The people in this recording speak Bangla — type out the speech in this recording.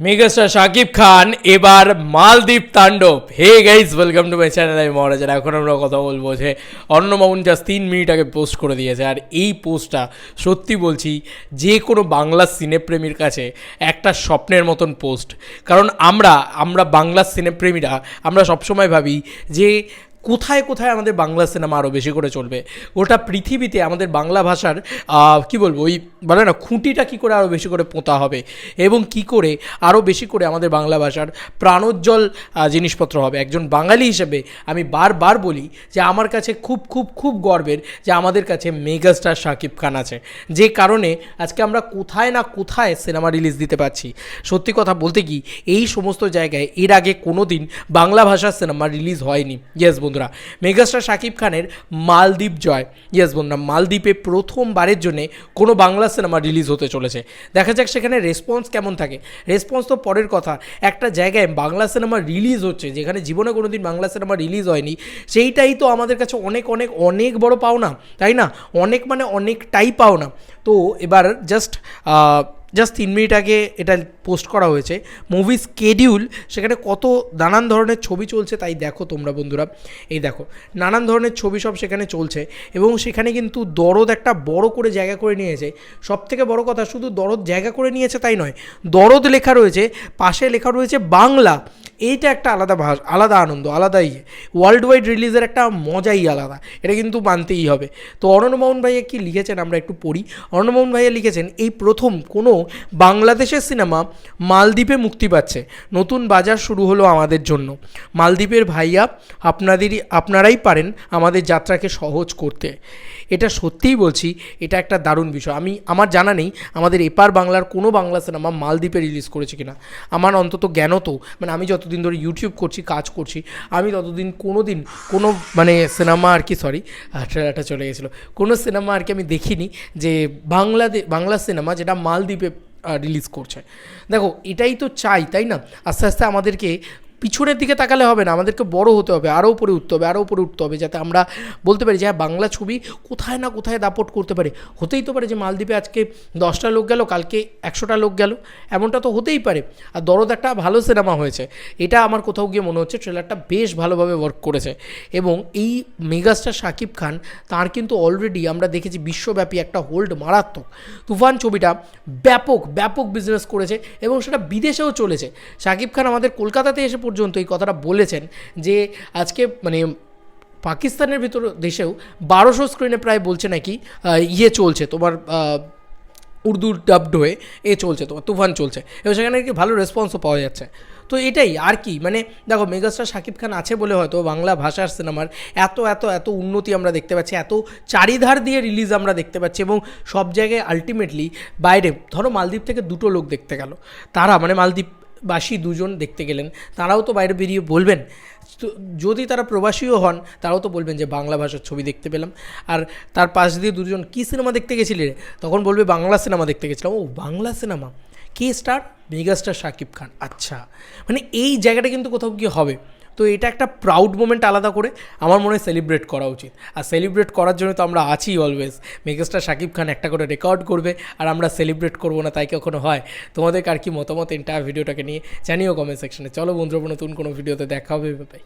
মেগাস্টার শাকিব খান, এবার মালদ্বীপ Tandob. Hey guys welcome to my channel আমি মহারাজার এখন আমরা কথা বলব যে অন্নমাউন জাস্ট তিন মিনিট আগে পোস্ট করে দিয়েছে। আর এই পোস্টটা সত্যি বলছি, যে কোনো বাংলা সিনেপ্রেমীর কাছে একটা স্বপ্নের মতন পোস্ট কারণ আমরা আমরা বাংলা সিনেপ্রেমীরা, আমরা সবসময় ভাবি যে কোথায় কোথায় আমাদের বাংলা সিনেমা আরও বেশি করে চলবে? গোটা পৃথিবীতে আমাদের বাংলা ভাষার কি বলব, ওই বলে না, খুঁটিটা কী করে আরও বেশি করে পোঁতা হবে? এবং কি করে আরও বেশি করে আমাদের বাংলা ভাষার প্রাণোজ্জ্বল জিনিসপত্র হবে? একজন বাঙালি হিসেবে আমি বারবার বলি যে আমার কাছে খুব খুব খুব গর্বের যে আমাদের কাছে মেগাস্টার শাকিব খান আছে। যে কারণে আজকে আমরা কোথায় না কোথায় সিনেমা রিলিজ দিতে পারছি। সত্যি কথা বলতে কি, এই সমস্ত জায়গায় এর আগে কোনো দিন বাংলা ভাষার সিনেমা রিলিজ হয়নি। ইয়েস বন্ধুরা মেগাস্টার শাকিব খানের মালদ্বীপ জয়। ইয়েস বন্ধুরা, মালদ্বীপে প্রথমবারের জন্য কোনো বাংলা সিনেমা রিলিজ হতে চলেছে। দেখা যাক সেখানে রেসপন্স কেমন থাকে। রেসপন্স তো পরের কথা। একটা জায়গায় বাংলা সিনেমা রিলিজ হচ্ছে, যেখানে জীবনে কোনো দিন বাংলা সিনেমা রিলিজ হয়নি, সেইটাই তো আমাদের কাছে অনেক অনেক অনেক বড় পাওনা, তাই না? অনেক মানে অনেকটাই পাওনা। তো এবার জাস্ট জাস্ট তিন মিনিট আগে এটা পোস্ট করা হয়েছে। মুভি স্কেডিউল, সেখানে কত নানান ধরনের ছবি চলছে তাই দেখো তোমরা বন্ধুরা। এই দেখো, নানান ধরনের ছবি সব সেখানে চলছে এবং সেখানে কিন্তু দরদ একটা বড় করে জায়গা করে নিয়েছে। সব থেকে বড় কথা, শুধু দরদ জায়গা করে নিয়েছে তাই নয়, দরদ লেখা রয়েছে, পাশে লেখা রয়েছে বাংলা। এইটা একটা আলাদা ভাষ, আলাদা আনন্দ আলাদা ইয়ে ওয়ার্ল্ড ওয়াইড রিলিজের একটা মজাই আলাদা, এটা কিন্তু মানতেই হবে। তো অরণ্যমোহন ভাইয়া কি লিখেছেন আমরা একটু পড়ি। অরণ্যমোহন ভাইয়া লিখেছেন, এই প্রথম কোনো বাংলাদেশের সিনেমা মালদ্বীপে মুক্তি পাচ্ছে। নতুন বাজার শুরু হলো আমাদের জন্য। মালদ্বীপের ভাইয়া, আপনাদেরই আপনারাই পারেন আমাদের যাত্রাকে সহজ করতে। এটা সত্যিই বলছি, এটা একটা দারুণ বিষয়। আমি, আমার জানা নেই আমাদের এপার বাংলার কোনো বাংলা সিনেমা মালদ্বীপে রিলিজ করেছে কিনা। আমার অন্তত জ্ঞানত মানে আমি যতদিন ধরে ইউটিউব করছি, কাজ করছি, আমি ততদিন কোনো দিন কোনো মানে সিনেমা আর কি সরি ট্রেলারটা চলে গেছিল। কোনো সিনেমা আর কি আমি দেখিনি যে বাংলাদেশ বাংলা সিনেমা যেটা মালদ্বীপে রিলিজ করছে। দেখো, এটাই তো চাই, তাই না? আস্তে আস্তে আমাদেরকে পিছনের দিকে তাকালে হবে না, আমাদেরকে বড় হতে হবে আরও উপরে উঠতে হবে আরও উপরে উঠতে হবে, যাতে আমরা বলতে পারি যে হ্যাঁ বাংলা ছবি কোথায় না কোথায় দাপট করতে পারে। হতেই তো পারে যে মালদ্বীপে আজকে দশটা লোক গেল, কালকে একশোটা লোক গেল, এমনটা তো হতেই পারে। আর দরদ একটা ভালো সিনেমা হয়েছে, এটা আমার কোথাও গিয়ে মনে হচ্ছে ট্রেলারটা বেশ ভালোভাবে ওয়ার্ক করেছে। এবং এই মেগাস্টার শাকিব খান, তার কিন্তু অলরেডি আমরা দেখেছি বিশ্বব্যাপী একটা হোল্ড মারাত্মক। তুফান ছবিটা ব্যাপক ব্যাপক বিজনেস করেছে এবং সেটা বিদেশেও চলেছে। শাকিব খান আমাদের কলকাতাতে এসে পর্যন্ত এই কথাটা বলেছেন যে আজকে মানে পাকিস্তানের ভিতর দেশেও বারোশো স্ক্রিনে প্রায় বলছে নাকি ইয়ে চলছে, তোমার উর্দু ডাবড হয়ে এ চলছে, তোমার তুফান চলছে। এবং সেখানে কি ভালো রেসপন্সও পাওয়া যাচ্ছে। তো এটাই, আর কি মানে দেখো, মেগাস্টার শাকিব খান আছে বলে হয়তো বাংলা ভাষার সিনেমার এত এত এত উন্নতি আমরা দেখতে পাচ্ছি, এত চারিধার দিয়ে রিলিজ আমরা দেখতে পাচ্ছি এবং সব জায়গায় আলটিমেটলি বাইরে, ধরো মালদ্বীপ থেকে দুটো লোক দেখতে গেল। তারা মানে মালদ্বীপ বাসী দুজন দেখতে গেলেন, তারাও তো বাইরে বেরিয়ে বলবেন। যদি তারা প্রবাসীও হন, তারাও তো বলবেন যে বাংলা ভাষার ছবি দেখতে পেলাম। আর তার পাশ দিয়ে দুজন কী সিনেমা দেখতে গেছিলে? তখন বলবে বাংলা সিনেমা দেখতে গেছিলাম। ও, বাংলা সিনেমা? কে স্টার? মেগাস্টার শাকিব খান। আচ্ছা। মানে এই জায়গাটা কিন্তু কোথাও গিয়ে হবে। তো এটা একটা প্রাউড মোমেন্ট আলাদা করে আমার মনে হয় সেলিব্রেট করা উচিত। আর সেলিব্রেট করার জন্য তো আমরা আছি অলওয়েজ মেগাস্টার শাকিব খান একটা করে রেকর্ড করবে, আর আমরা সেলিব্রেট করব না তাই কখনো হয়। তোমাদের আর কি মতামত এন্টায়ার ভিডিওটাকে নিয়ে? জানিও কমেন্ট সেকশনে চলো বন্ধুরা, নতুন কোনো ভিডিওতে দেখা হবে বাই